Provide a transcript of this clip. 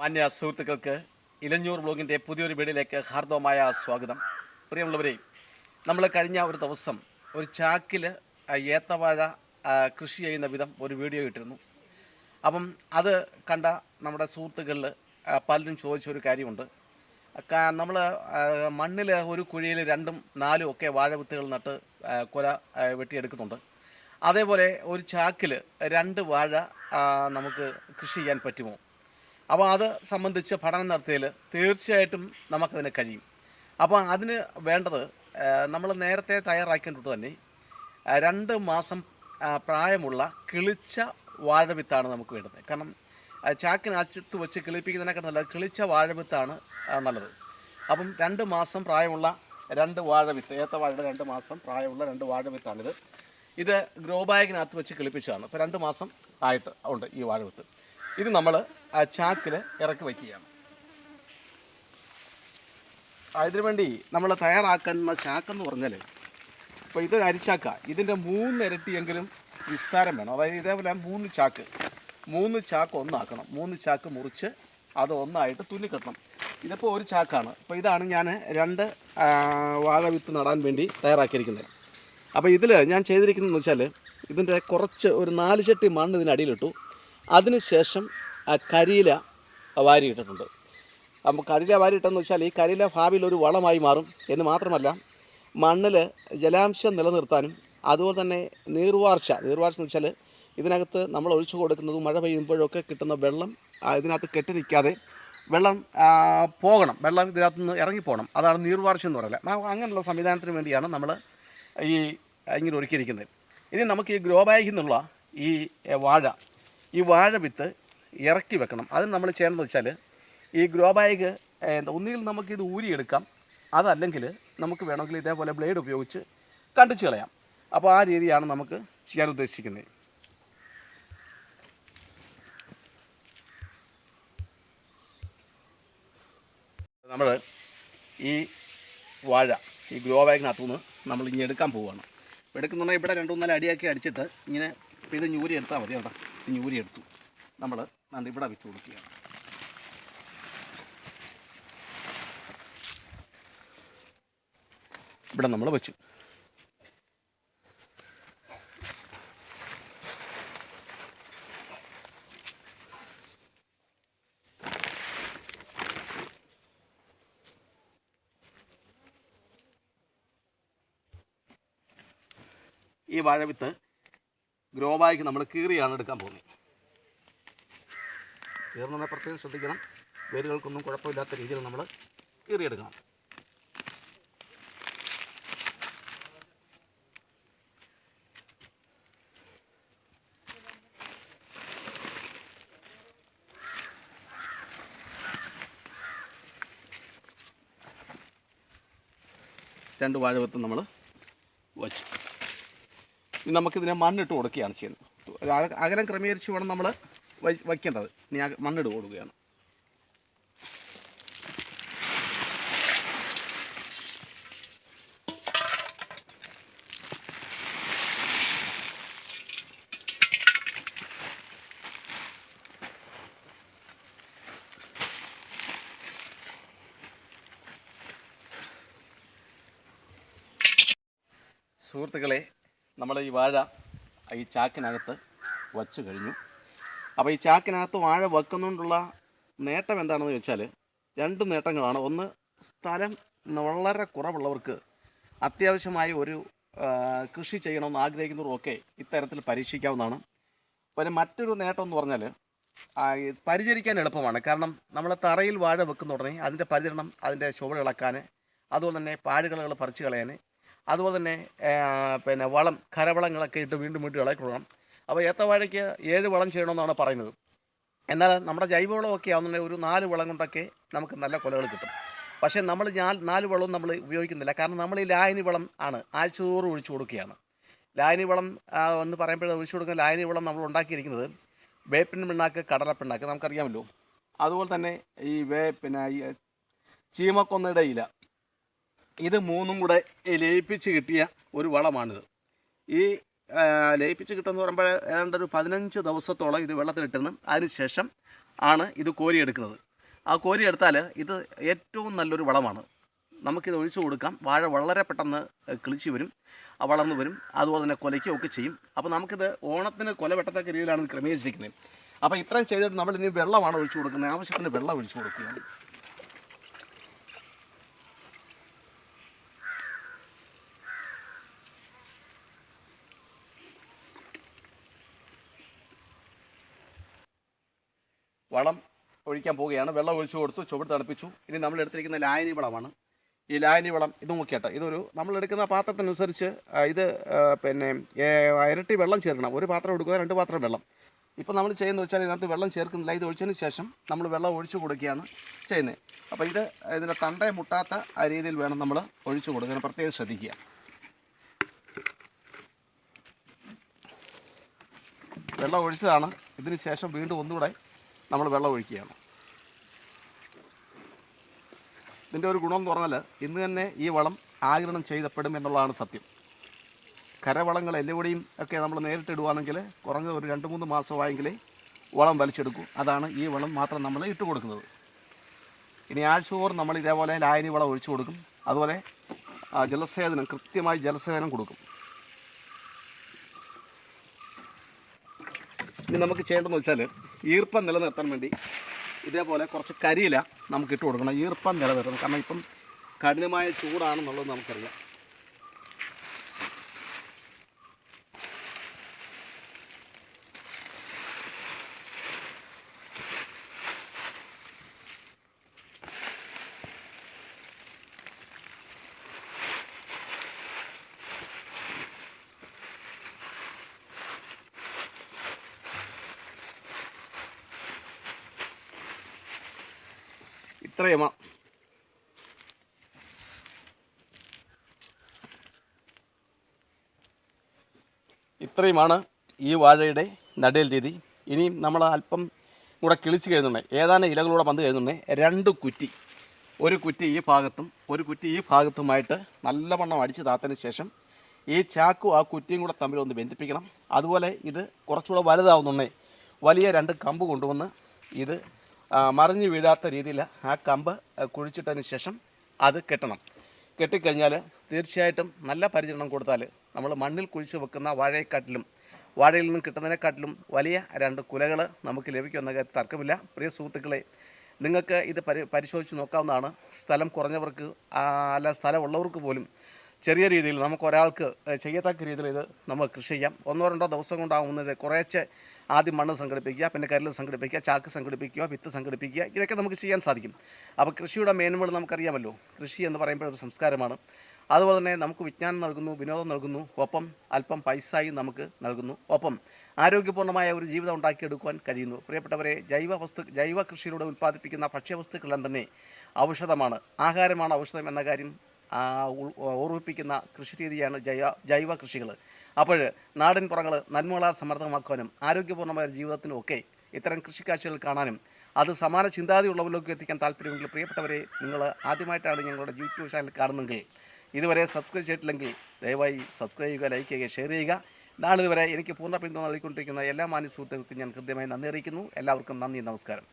മാന്യ സുഹൃത്തുക്കൾക്ക് ഇലഞ്ഞൂർ ബ്ലോഗിന്റെ പുതിയൊരു വീടിലേക്ക് ഹാർദവമായ സ്വാഗതം. പ്രിയമുള്ളവരെ നമ്മൾ കഴിഞ്ഞ ഒരു ദിവസം ഒരു ചാക്കിൽ ഏത്തവാഴ കൃഷി ചെയ്യുന്ന വിധം ഒരു വീഡിയോ ഇട്ടിരുന്നു. അപ്പം അത് കണ്ട നമ്മുടെ സുഹൃത്തുക്കളിൽ പലരും ചോദിച്ച ഒരു കാര്യമുണ്ട് നമ്മൾ മണ്ണിൽ ഒരു കുഴിയിൽ രണ്ടും നാലും ഒക്കെ വാഴ വിത്തുകൾ നട്ട് കൊല വെട്ടിയെടുക്കുന്നുണ്ട്. അതേപോലെ ഒരു ചാക്കിൽ രണ്ട് വാഴ നമുക്ക് കൃഷി ചെയ്യാൻ പറ്റുമോ? അപ്പോൾ അത് സംബന്ധിച്ച് പഠനം നടത്തിയതിൽ തീർച്ചയായിട്ടും നമുക്കതിന് കഴിയും. അപ്പോൾ അതിന് വേണ്ടത് നമ്മൾ നേരത്തെ തയ്യാറാക്കിയതൊട്ട് തന്നെ രണ്ട് മാസം പ്രായമുള്ള കിളിച്ച വാഴവിത്താണ് നമുക്ക് വേണ്ടത്. കാരണം ചാക്കിന് ചാക്കിനകത്ത് വെച്ച് കിളിപ്പിക്കുന്നതിനൊക്കെ നല്ലത് കിളിച്ച വാഴവിത്താണ് നല്ലത്. അപ്പം രണ്ട് മാസം പ്രായമുള്ള രണ്ട് വാഴവിത്ത് ഏത്ത വാഴയുടെ രണ്ട് മാസം പ്രായമുള്ള രണ്ട് വാഴവിത്താണിത്. ഇത് ഗ്രോ ബാഗിനകത്ത് വെച്ച് കിളിപ്പിച്ചതാണ്. ഇപ്പോൾ രണ്ട് മാസം ആയിട്ട് ഉണ്ട് ഈ വാഴവിത്ത്. ഇത് നമ്മൾ ആ ചാക്കിൽ ഇറക്കി വയ്ക്കുകയാണ്. അതിനു വേണ്ടി നമ്മൾ തയ്യാറാക്കുന്ന ചാക്കെന്ന് പറഞ്ഞാൽ ഇപ്പോൾ ഇത് അരിച്ചാക്ക. ഇതിന്റെ മൂന്നിരട്ടിയെങ്കിലും വിസ്താരം വേണം. അതായത് ഇതേപോലെ മൂന്ന് ചാക്ക്. മൂന്ന് ചാക്ക് ഒന്നാക്കണം. മൂന്ന് ചാക്ക് മുറിച്ച് അത് ഒന്നായിട്ട് തുന്നിക്കെട്ടണം ഇതിപ്പോൾ ഒരു ചാക്കാണ്. അപ്പോൾ ഇതാണ് ഞാൻ രണ്ട് വാഴ വിത്ത് നടാൻ വേണ്ടി തയ്യാറാക്കിയിരിക്കുന്നത്. അപ്പോൾ ഇതിൽ ഞാൻ ചെയ്തിരിക്കുന്നതെന്ന് വെച്ചാൽ ഇതിന്റെ കുറച്ച് ഒരു നാല് ചട്ടി മണ്ണ് ഇതിനടിയിലിട്ടു. അതിനുശേഷം കരിയില വാരിയിട്ടിട്ടുണ്ട്. അപ്പം കരിയില വാരിയിട്ടെന്ന് വെച്ചാൽ ഈ കരിയില ഭാവിയിൽ ഒരു വളമായി മാറും എന്ന് മാത്രമല്ല മണ്ണിൽ ജലാംശം നിലനിർത്താനും അതുപോലെ തന്നെ നീർവാർച്ച നീർവാർച്ച എന്ന് വെച്ചാൽ ഇതിനകത്ത് നമ്മൾ ഒഴിച്ചു കൊടുക്കുന്നത് മഴ പെയ്യുമ്പോഴൊക്കെ കിട്ടുന്ന വെള്ളം ഇതിനകത്ത് കെട്ടി നിൽക്കാതെ വെള്ളം പോകണം. വെള്ളം ഇതിനകത്ത് നിന്ന് ഇറങ്ങിപ്പോകണം അതാണ് നീർവാർച്ച എന്ന് പറയുന്നത്. അങ്ങനെയുള്ള സംവിധാനത്തിന് വേണ്ടിയാണ് നമ്മൾ ഈ ഇങ്ങനെ ഒരുക്കിയിരിക്കുന്നത്. ഇനി നമുക്ക് ഈ ഗ്രോ ബാഗിൽ നിന്നുള്ള ഈ വാഴ ഈ വാഴ വിത്ത് ഇറക്കി വെക്കണം. അതിന് നമ്മൾ ചെയ്യേണ്ടതെന്ന് വെച്ചാൽ ഈ ഗ്രോ ബാഗ് എന്താ ഒന്നുകിൽ നമുക്കിത് ഊരിയെടുക്കാം. അതല്ലെങ്കിൽ നമുക്ക് വേണമെങ്കിൽ ഇതേപോലെ ബ്ലേഡ് ഉപയോഗിച്ച് കണ്ടിച്ച് കളയാം. അപ്പോൾ ആ രീതിയാണ് നമുക്ക് ചെയ്യാൻ ഉദ്ദേശിക്കുന്നത്. നമ്മൾ ഈ വാഴ ഈ ഗ്രോ ബാഗിനകത്തു നിന്ന് നമ്മൾ ഇങ്ങനെ എടുക്കാൻ പോവുകയാണ്. എടുക്കുന്നുണ്ടെങ്കിൽ ഇവിടെ രണ്ട് മൂന്നാൽ അടിയാക്കി അടിച്ചിട്ട് ഇങ്ങനെ പിന്നെ ഞൂരി എടുത്താൽ മതി കേട്ടോ. ഞൂരി എടുത്തു നമ്മൾ നല്ല ഇവിടെ വെച്ച് കൊടുക്കുകയാണ്. ഇവിടെ നമ്മൾ വെച്ചു. ഈ വാഴവിത്ത് ഗ്രോ ബാഗ് നമ്മൾ കീറിയാണ് എടുക്കാൻ പോകുന്നത്. കീറുന്ന പ്രത്യേകം ശ്രദ്ധിക്കണം. വേരുകൾക്കൊന്നും കുഴപ്പമില്ലാത്ത രീതിയിൽ നമ്മൾ കീറിയെടുക്കണം. രണ്ട് വാഴവത്തും നമ്മൾ വച്ചു. നമുക്കിതിനെ മണ്ണിട്ട് കൊടുക്കുകയാണ് ചെയ്യുന്നത്. അകലം ക്രമീകരിച്ച് വേണം നമ്മൾ വയ്ക്കേണ്ടത്. ഇനി മണ്ണിട്ട് കൊടുക്കുകയാണ്. സുഹൃത്തുക്കളെ നമ്മൾ ഈ വാഴ ഈ ചാക്കിനകത്ത് വച്ചു കഴിഞ്ഞു. അപ്പോൾ ഈ ചാക്കിനകത്ത് വാഴ വെക്കുന്നതുകൊണ്ടുള്ള നേട്ടം എന്താണെന്ന് വെച്ചാൽ രണ്ട് നേട്ടങ്ങളാണ്. ഒന്ന് സ്ഥലം വളരെ കുറവുള്ളവർക്ക് അത്യാവശ്യമായി ഒരു കൃഷി ചെയ്യണമെന്ന് ആഗ്രഹിക്കുന്നവർക്കൊക്കെ ഇത്തരത്തിൽ പരീക്ഷിക്കാവുന്നതാണ്. പിന്നെ മറ്റൊരു നേട്ടം എന്ന് പറഞ്ഞാൽ പരിചരിക്കാൻ എളുപ്പമാണ്. കാരണം നമ്മൾ തറയിൽ വാഴ വെക്കുന്ന ഉടനെ അതിന്റെ പരിചരണം അതിന്റെ ചുവട് ഇളക്കാൻ അതുപോലെ തന്നെ പാഴുകളകൾ പറിച്ചു കളയാൻ അതുപോലെ തന്നെ പിന്നെ വളം കരവളങ്ങളൊക്കെ ഇട്ട് വീണ്ടും വീണ്ടും ഇളക്കി കൊടുക്കണം അപ്പോൾ ഏത്തവാഴയ്ക്ക് ഏഴ് വളം ചെയ്യണമെന്നാണ് പറയുന്നത്. എന്നാൽ നമ്മുടെ ജൈവവളമൊക്കെ ആവുന്നുണ്ടെങ്കിൽ ഒരു നാല് വളം കൊണ്ടൊക്കെ നമുക്ക് നല്ല കൊലകൾ കിട്ടും. പക്ഷേ നമ്മൾ ഞാൻ നാല് വളവും നമ്മൾ ഉപയോഗിക്കുന്നില്ല. കാരണം നമ്മൾ ഈ ലായനി വളം ആണ് ആഴ്ചതോറും ഒഴിച്ചു കൊടുക്കുകയാണ്. ലായനി വളം എന്ന് പറയുമ്പോൾ ഒഴിച്ചു കൊടുക്കുന്ന ലായനി വളം നമ്മൾ ഉണ്ടാക്കിയിരിക്കുന്നത് വേപ്പിൻ പിണ്ണാക്ക് കടല പിണ്ണാക്ക് നമുക്കറിയാമല്ലോ. അതുപോലെ തന്നെ ഈ വേ പിന്നെ ഈ ചീമക്കൊന്നയുടെ ഇത് മൂന്നും കൂടെ ലയിപ്പിച്ച് കിട്ടിയ ഒരു വളമാണിത്. ഈ ലയിപ്പിച്ച് കിട്ടുമെന്ന് പറയുമ്പോൾ ഏതാണ്ട് ഒരു പതിനഞ്ച് ദിവസത്തോളം ഇത് വെള്ളത്തിലിട്ടിരുന്നു. അതിനുശേഷം ആണ് ഇത് കോരിയെടുക്കുന്നത്. ആ കോരിയെടുത്താൽ ഇത് ഏറ്റവും നല്ലൊരു വളമാണ്. നമുക്കിത് ഒഴിച്ചു കൊടുക്കാം. വാഴ വളരെ പെട്ടെന്ന് കിളിച്ച് വരും. വളർന്നു വരും. അതുപോലെ തന്നെ കൊലയ്ക്കുകയൊക്കെ ചെയ്യും. അപ്പോൾ നമുക്കിത് ഓണത്തിന് കൊല വെട്ടത്തക്ക രീതിയിലാണ് ക്രമീകരിച്ചിരിക്കുന്നത്. അപ്പോൾ ഇത്രയും ചെയ്തിട്ട് നമ്മൾ വെള്ളമാണ് ഒഴിച്ചു കൊടുക്കുന്നത്. ആവശ്യത്തിന് വെള്ളം ഒഴിച്ചു കൊടുക്കുകയാണ് വളം ഒഴിക്കാൻ പോവുകയാണ്. വെള്ളം ഒഴിച്ചു കൊടുത്തു ചുവട് തണുപ്പിച്ചു. ഇനി നമ്മൾ എടുത്തിരിക്കുന്ന ലായനി വളമാണ്. ഈ ലായനി വളം ഇത് നോക്കിയാട്ടെ ഇതൊരു നമ്മൾ എടുക്കുന്ന പാത്രത്തിനനുസരിച്ച് ഇത് പിന്നെ ഇരട്ടി വെള്ളം ചേർക്കണം. ഒരു പാത്രം എടുക്കുക രണ്ട് പാത്രം വെള്ളം. ഇപ്പോൾ നമ്മൾ ചെയ്യുന്നത് വെച്ചാൽ ഇതിനകത്ത് വെള്ളം ചേർക്കുന്നില്ല. ഇത് ഒഴിച്ചതിന് ശേഷം നമ്മൾ വെള്ളം ഒഴിച്ചു കൊടുക്കുകയാണ് ചെയ്യുന്നത്. അപ്പോൾ ഇത് ഇതിന്റെ തണ്ടേ മുട്ടാത്ത ആ രീതിയിൽ വേണം നമ്മൾ ഒഴിച്ചു കൊടുക്കാൻ. പ്രത്യേകം ശ്രദ്ധിക്കുക. വെള്ളം ഒഴിച്ചതാണ്. ഇതിന് ശേഷം വീണ്ടും ഒന്നുകൂടെ നമ്മൾ വെള്ളം ഒഴിക്കുകയാണ്. ഇതിന്റെ ഒരു ഗുണം എന്ന് പറഞ്ഞാൽ ഇന്ന് തന്നെ ഈ വളം ആഗിരണം ചെയ്തപ്പെടും എന്നുള്ളതാണ് സത്യം. കരവളങ്ങൾ എല്ലുപൊടിയും ഒക്കെ നമ്മൾ നേരിട്ട് ഇടുവാണെങ്കിൽ കുറഞ്ഞത് ഒരു രണ്ട് മൂന്ന് മാസമായെങ്കിലേ വളം വലിച്ചെടുക്കും. അതാണ് ഈ വളം മാത്രം നമ്മൾ ഇട്ട് കൊടുക്കുന്നത്. ഇനി ആഴ്ചതോറും നമ്മൾ ഇതേപോലെ ലായനി വളം ഒഴിച്ചു കൊടുക്കും. അതുപോലെ ജലസേചനം കൃത്യമായി ജലസേചനം കൊടുക്കും. ഇനി നമുക്ക് ചെയ്യേണ്ടതെന്ന് വെച്ചാൽ ഈർപ്പം നിലനിർത്താൻ വേണ്ടി ഇതേപോലെ കുറച്ച് കരിയില നമുക്ക് ഇട്ട് കൊടുക്കണം. ഈർപ്പം നിലനിർത്തണം. കാരണം ഇപ്പം കഠിനമായ ചൂടാണെന്നുള്ളത് നമുക്കറിയാം. ഇത്രയുമാണ് ഇത്രയുമാണ് ഈ വാഴയുടെ നടയൽ രീതി. ഇനിയും നമ്മൾ അല്പം കൂടെ കിളിച്ച് കഴിയുന്നുണ്ട് ഏതാനും ഇലകളൂടെ വന്ന് കഴിയുന്നുണ്ട് രണ്ട് കുറ്റി. ഒരു കുറ്റി ഈ ഭാഗത്തും ഒരു കുറ്റി ഈ ഭാഗത്തുമായിട്ട് നല്ലവണ്ണം അടിച്ച് താത്തതിന് ശേഷം ഈ ചാക്കും ആ കുറ്റിയും കൂടെ തമ്മിൽ ഒന്ന് ബന്ധിപ്പിക്കണം. അതുപോലെ ഇത് കുറച്ചുകൂടെ വലുതാവുന്നുണ്ടേ. വലിയ രണ്ട് കമ്പ് കൊണ്ടുവന്ന് ഇത് മറിഞ്ഞു വീഴാത്ത രീതിയിൽ ആ കമ്പ് കുഴിച്ചിട്ടതിന് ശേഷം അത് കെട്ടണം. കെട്ടിക്കഴിഞ്ഞാൽ തീർച്ചയായിട്ടും നല്ല പരിചരണം കൊടുത്താൽ നമ്മൾ മണ്ണിൽ കുഴിച്ച് വെക്കുന്ന വാഴയെക്കാട്ടിലും വാഴയിൽ നിന്നും കിട്ടുന്നതിനെക്കാട്ടിലും വലിയ രണ്ട് കുലകൾ നമുക്ക് ലഭിക്കുമെന്ന കാര്യത്തിൽ തർക്കമില്ല. പ്രിയ സുഹൃത്തുക്കളെ നിങ്ങൾക്ക് ഇത് പരി പരിശോധിച്ച് നോക്കാവുന്നതാണ്. സ്ഥലം കുറഞ്ഞവർക്ക് അല്ല സ്ഥലമുള്ളവർക്ക് പോലും ചെറിയ രീതിയിൽ നമുക്ക് ഒരാൾക്ക് ചെയ്യത്തക്ക രീതിയിൽ ഇത് നമുക്ക് കൃഷി ചെയ്യാം. ഒന്നോ രണ്ടോ ദിവസം കൊണ്ടാകുന്നതിന് കുറേശ്ശെ ആദ്യം മണ്ണ് സംഘടിപ്പിക്കുക പിന്നെ കരൽ സംഘടിപ്പിക്കുക ചാക്ക് സംഘടിപ്പിക്കുക വിത്ത് സംഘടിപ്പിക്കുക ഇതൊക്കെ നമുക്ക് ചെയ്യാൻ സാധിക്കും. അപ്പോൾ കൃഷിയുടെ മേന്മകൾ നമുക്കറിയാമല്ലോ. കൃഷി എന്ന് പറയുമ്പോൾ ഒരു സംസ്കാരമാണ്. അതുപോലെ തന്നെ നമുക്ക് വിജ്ഞാനം നൽകുന്നു വിനോദം നൽകുന്നു ഒപ്പം അല്പം പൈസയും നമുക്ക് നൽകുന്നു. ഒപ്പം ആരോഗ്യപൂർണമായ ഒരു ജീവിതം ഉണ്ടാക്കിയെടുക്കുവാൻ കഴിയുന്നു. പ്രിയപ്പെട്ടവരെ ജൈവ വസ്തു ജൈവ കൃഷിയിലൂടെ ഉൽപ്പാദിപ്പിക്കുന്ന ഭക്ഷ്യവസ്തുക്കളെല്ലാം തന്നെ ഔഷധമാണ്. ആഹാരമാണ് ഔഷധം എന്ന കാര്യം ഓർമ്മിപ്പിക്കുന്ന കൃഷി രീതിയാണ് ജൈവ ജൈവ കൃഷികൾ അപ്പോൾ നാടൻ പുറങ്ങൾ നന്മകളാൽ സമർത്ഥമാക്കുവാനും ആരോഗ്യപൂർണമായ ജീവിതത്തിനും ഒക്കെ ഇത്തരം കൃഷിക്കാഴ്ചകൾ കാണാനും അത് സമാന ചിന്താഗതിയുള്ളവരിലേക്ക് എത്തിക്കാൻ താല്പര്യമെങ്കിൽ പ്രിയപ്പെട്ടവരെ നിങ്ങൾ ആദ്യമായിട്ടാണ് ഞങ്ങളുടെ യൂട്യൂബ് ചാനൽ കാണുന്നെങ്കിൽ ഇതുവരെ സബ്സ്ക്രൈബ് ചെയ്തിട്ടില്ലെങ്കിൽ ദയവായി സബ്സ്ക്രൈബ് ചെയ്യുക ലൈക്ക് ചെയ്യുക ഷെയർ ചെയ്യുക. നാളിതുവരെ എനിക്ക് പൂർണ പിന്തുണ നൽകിക്കൊണ്ടിരിക്കുന്ന എല്ലാ മാന്യ സുഹൃത്തുക്കൾക്കും ഞാൻ കൃത്യമായി നന്ദി അറിയിക്കുന്നു. എല്ലാവർക്കും നന്ദി നമസ്കാരം.